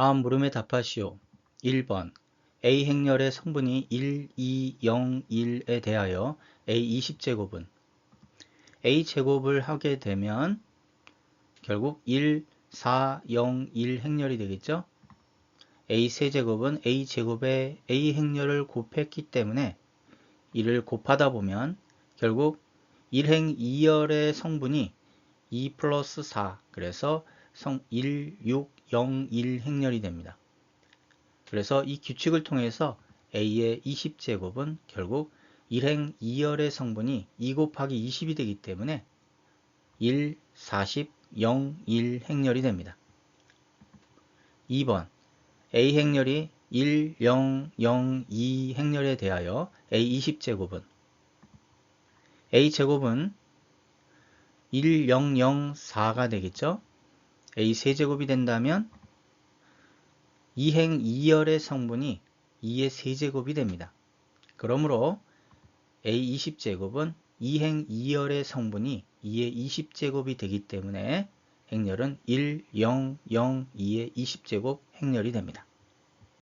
다음 물음에 답하시오. 1번 A 행렬의 성분이 1, 2, 0, 1에 대하여 A 20제곱은 A 제곱을 하게 되면 결국 1, 4, 0, 1 행렬이 되겠죠? A 세제곱은 A 제곱에 A 행렬을 곱했기 때문에 이를 곱하다 보면 결국 1행 2열의 성분이 2 플러스 4 그래서 성 1, 6, 0, 1 행렬이 됩니다. 그래서 이 규칙을 통해서 A의 20제곱은 결국 1행 2열의 성분이 2 곱하기 20이 되기 때문에 1, 40, 0, 1 행렬이 됩니다. 2번 A 행렬이 1, 0, 0, 2 행렬에 대하여 A 20제곱은 A 제곱은 1, 0, 0, 4가 되겠죠? A 세제곱이 된다면 2행 2열의 성분이 2의 세제곱이 됩니다. 그러므로 A 20제곱은 2행 2열의 성분이 2의 20제곱이 되기 때문에 행렬은 1, 0, 0, 2의 20제곱 행렬이 됩니다.